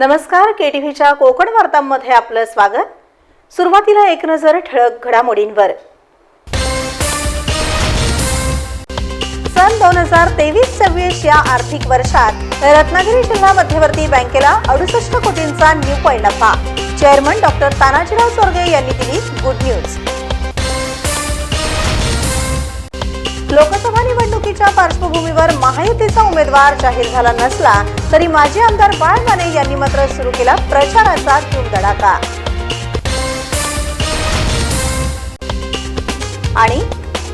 नमस्कार के टी व्हीच्या कोकण वार्तांमध्ये आपलं स्वागत. सुरुवातीला एक नजर ठळक घडामोडींवर. सन दोन हजार तेवीस चोवीस या आर्थिक वर्षात रत्नागिरी जिल्हा मध्यवर्ती बँकेला अडुसष्ट कोटींचा न्यू नफा चेअरमन डॉक्टर तानाजीराव स्वर्गे यांनी दिली गुड न्यूज लोकसभा निवडणुकीच्या पार्श्वभूमीवर महायुतीचा उमेदवार जाहीर झाला नसला तरी माजी आमदार बाळ माने यांनी मात्र सुरू केला प्रचाराचा धूमधडाका. आणि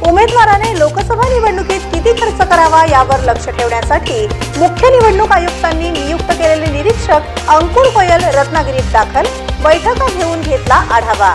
उमेदवाराने लोकसभा निवडणुकीत किती खर्च करावा यावर लक्ष ठेवण्यासाठी मुख्य निवडणूक आयुक्तांनी नियुक्त केलेले निरीक्षक अंकुर गोयल रत्नागिरीत दाखल बैठका घेऊन घेतला आढावा.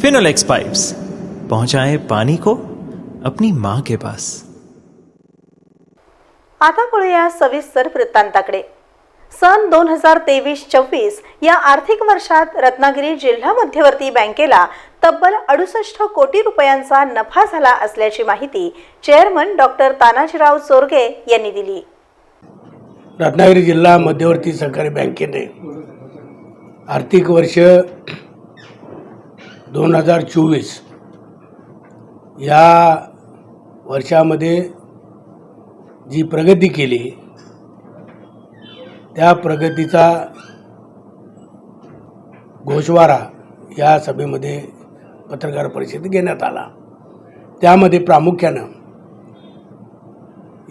फिनोलेक्स पाइप्स पहुंचाए पानी को अपनी माँ के पास. आता वळूया सविस्तर वृत्तांताकडे. सन दोन हजार तेवीस चोवीस या आर्थिक वर्षात रत्नागिरी जिल्हा मध्यवर्ती बँकेला तब्बल अडुसष्ट कोटी रुपयांचा नफा झाला असल्याची माहिती चेअरमन डॉक्टर तानाजीराव चोरगे यांनी दिली. रत्नागिरी जिल्हा मध्यवर्ती सहकारी बँकेने आर्थिक वर्ष दोन हजार चोवीस. या वर्षामध्ये जी प्रगती केली त्या प्रगतीचा घोषवारा या सभेमध्ये पत्रकार परिषद घेण्यात आला. त्यामध्ये प्रामुख्यानं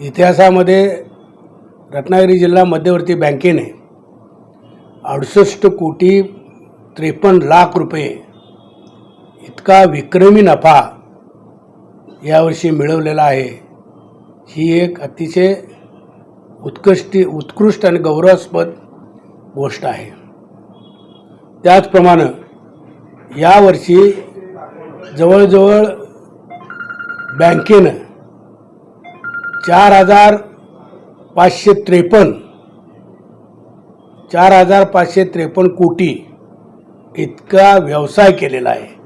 इतिहासामध्ये रत्नागिरी जिल्हा मध्यवर्ती बँकेने अडुसष्ट कोटी त्रेपन्न लाख रुपये इतका विक्रमी नफा यावर्षी मिळवलेला आहे. ही एक अतिशय उत्कृष्ट उत्कृष्ट आणि गौरवास्पद गोष्ट आहे. त्याचप्रमाणे यावर्षी जवळजवळ बँकेनं चार हजार पाचशे त्रेपन्न चार हजार पाचशे त्रेपन्न कोटी इतका व्यवसाय केलेला आहे.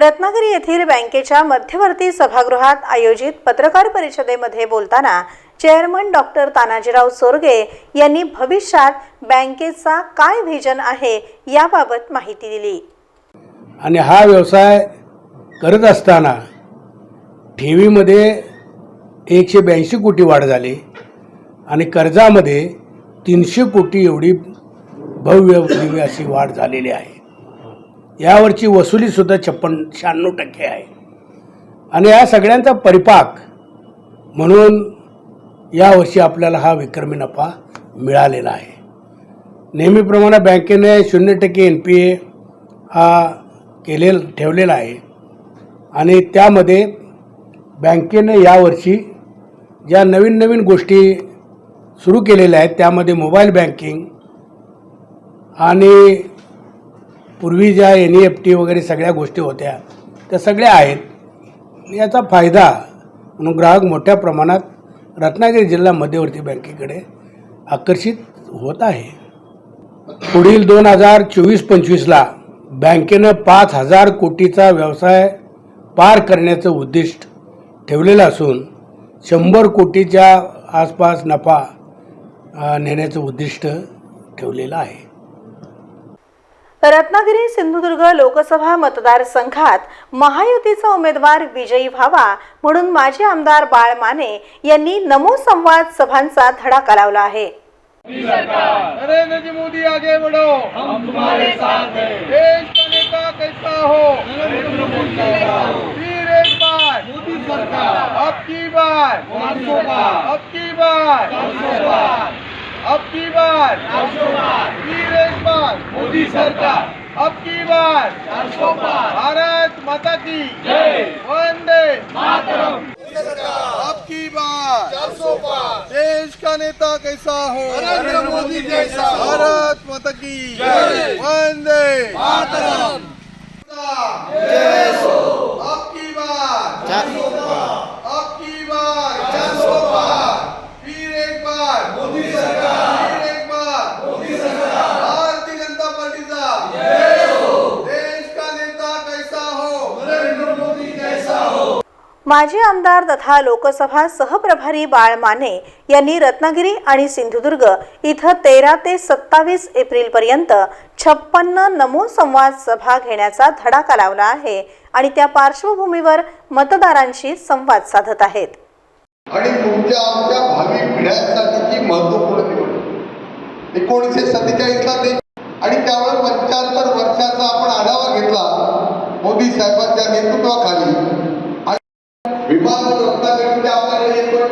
रत्नागिरी येथील बँकेच्या मध्यवर्ती सभागृहात आयोजित पत्रकार परिषदेमध्ये बोलताना चेअरमन डॉक्टर तानाजीराव सोरगे यांनी भविष्यात बँकेचा काय व्हिजन आहे याबाबत माहिती दिली. आणि हा व्यवसाय करत असताना ठेवीमध्ये एकशे ब्याऐंशी कोटी वाढ झाली आणि कर्जामध्ये तीनशे कोटी एवढी भव्य अशी वाढ झालेली आहे. यावरची वसुलीसुद्धा छप्पन शहाण्णव टक्के आहे. आणि या सगळ्यांचा परिपाक म्हणून यावर्षी आपल्याला हा विक्रमी नफा मिळालेला आहे. नेहमीप्रमाणे बँकेने शून्य टक्के एन पी ए हा केले ठेवलेला आहे. आणि त्यामध्ये बँकेने यावर्षी ज्या नवीन नवीन गोष्टी सुरू केलेल्या आहेत त्यामध्ये मोबाईल बँकिंग आणि पूर्वी ज्या एन ई एफ टी वगैरे सगळ्या गोष्टी होत्या त्या सगळ्या आहेत. याचा फायदा म्हणून ग्राहक मोठ्या प्रमाणात रत्नागिरी जिल्हा मध्यवर्ती बँकेकडे आकर्षित होत आहे. पुढील दोन हजार चोवीस पंचवीसला बँकेनं पाच हजार कोटीचा व्यवसाय पार करण्याचं उद्दिष्ट ठेवलेलं असून शंभर कोटीच्या आसपास नफा नेण्याचं उद्दिष्ट ठेवलेलं आहे. रत्नागिरी सिंधुदुर्ग लोकसभा मतदारसंघात महायुतीचा उमेदवार विजयी व्हावा म्हणून माजी आमदार बाळ माने यांनी नमो संवाद सभांचा धडाका लावला आहे. नरेंद्र मोदी आगे बढ़ो. हम तुम्हारे साथ हैं. देश का नेता कैसा हो? नरेंद्र मोदी कैसा हो? फिर एक बार. मोदी सरकार. अब की बार? अब की बार? अब की बार. फिर एक बार मोदी सरकार। अब की बार। भारत माता की जय। वंदे मातरम। अब की बार। देश का नेता कैसा हो? नरेंद्र मोदी जैसा भारत माता की जय। वंदे मातरम। अब की बार। अब की बार। माजी आमदार तथा लोकसभा सहप्रभारी बाळ माने यांनी रत्नागिरी आणि सिंधुदुर्ग इथं तेरा ते सत्तावीस एप्रिल पर्यंत छप्पन्न नमो संवाद सभा घेण्याचा धडाका लावला आहे आणि त्या पार्श्वभूमीवर मतदारांशी संवाद साधत आहेत. आणि तुमच्या आमच्या भावी पिढ्यांसाठीची महत्त्वपूर्ण निवडणूक. एकोणीसशे सत्तेचाळीसला ते आणि त्यावेळेस पंच्याहत्तर वर्षाचा आपण आढावा घेतला मोदी साहेबांच्या नेतृत्वाखाली. आणि विमान रत्नागिरीमध्ये आपल्याकडे येतो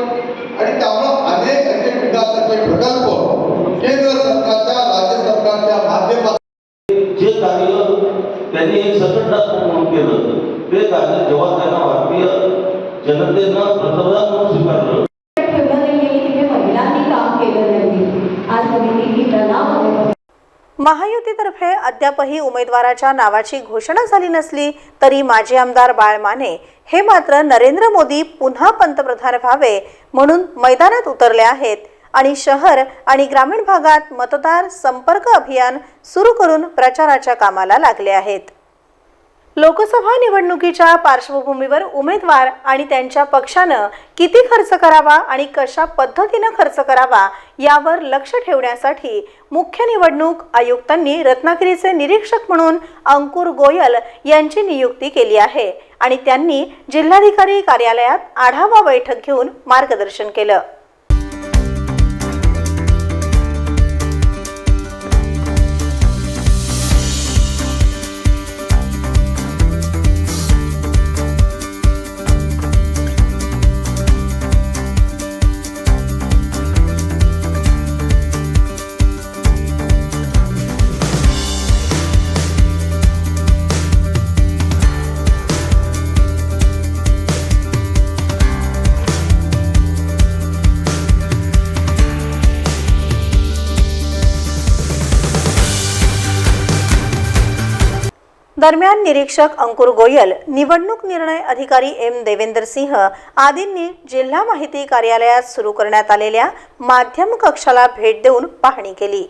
आणि त्यामुळं अनेक असे विकासाचे प्रकल्प केंद्र सरकारच्या राज्य सरकारच्या माध्यमातून जे कार्य त्यांनी एक संघटनात्मक म्हणून केलं ते कार्य जेव्हा त्यांना भारतीय जनतेनं प्रथम महायुतीतर्फे अद्यापही उमेदवाराच्या नावाची घोषणा झाली नसली तरी माजी आमदार बाळ माने हे मात्र नरेंद्र मोदी पुन्हा पंतप्रधान व्हावे म्हणून मैदानात उतरले आहेत आणि शहर आणि ग्रामीण भागात मतदार संपर्क अभियान सुरू करून प्रचाराच्या कामाला लागले आहेत. लोकसभा निवडणुकीच्या पार्श्वभूमीवर उमेदवार आणि त्यांच्या पक्षानं किती खर्च करावा आणि कशा पद्धतीनं खर्च करावा यावर लक्ष ठेवण्यासाठी मुख्य निवडणूक आयुक्तांनी रत्नागिरीचे निरीक्षक म्हणून अंकुर गोयल यांची नियुक्ती केली आहे आणि त्यांनी जिल्हाधिकारी कार्यालयात आढावा बैठक घेऊन मार्गदर्शन केलं. दरम्यान निरीक्षक अंकुर गोयल निवडणूक निर्णय अधिकारी एम देवेंद्र सिंह आदींनी जिल्हा माहिती कार्यालयात सुरू करण्यात आलेल्या माध्यम कक्षाला भेट देऊन पाहणी केली.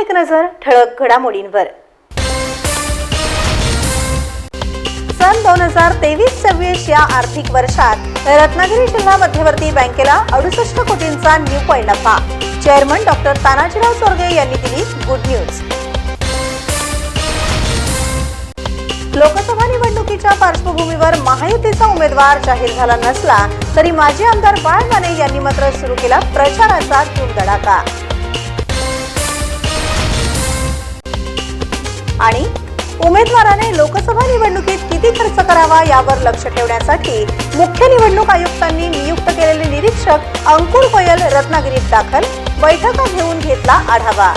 एक नजर ठळक घडामोडींवर. सन दोन हजार तेवीस सव्वीस या आर्थिक वर्षात रत्नागिरी जिल्हा मध्यवर्ती बँकेला अडुसष्ट कोटींचा निव्वळ नफा चेअरमन डॉक्टर तानाजीराव चोरगे यांनी दिली गुड न्यूज लोकसभा निवडणुकीच्या पार्श्वभूमीवर महायुतीचा उमेदवार जाहीर झाला नसला तरी माजी आमदार बाळ माने यांनी मात्र सुरू केला प्रचाराचा धूमधडाका. आणि उमेदवाराने लोकसभा निवडणुकीत किती खर्च करावा यावर लक्ष ठेवण्यासाठी मुख्य निवडणूक आयुक्तांनी नियुक्त केलेले निरीक्षक अंकुर गोयल रत्नागिरीत दाखल बैठका घेऊन घेतला आढावा.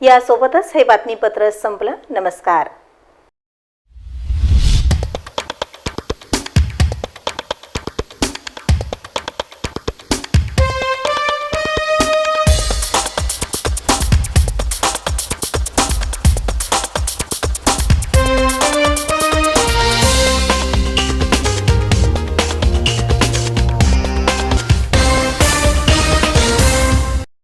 यासोबतच हे बातमीपत्र संपलं. नमस्कार.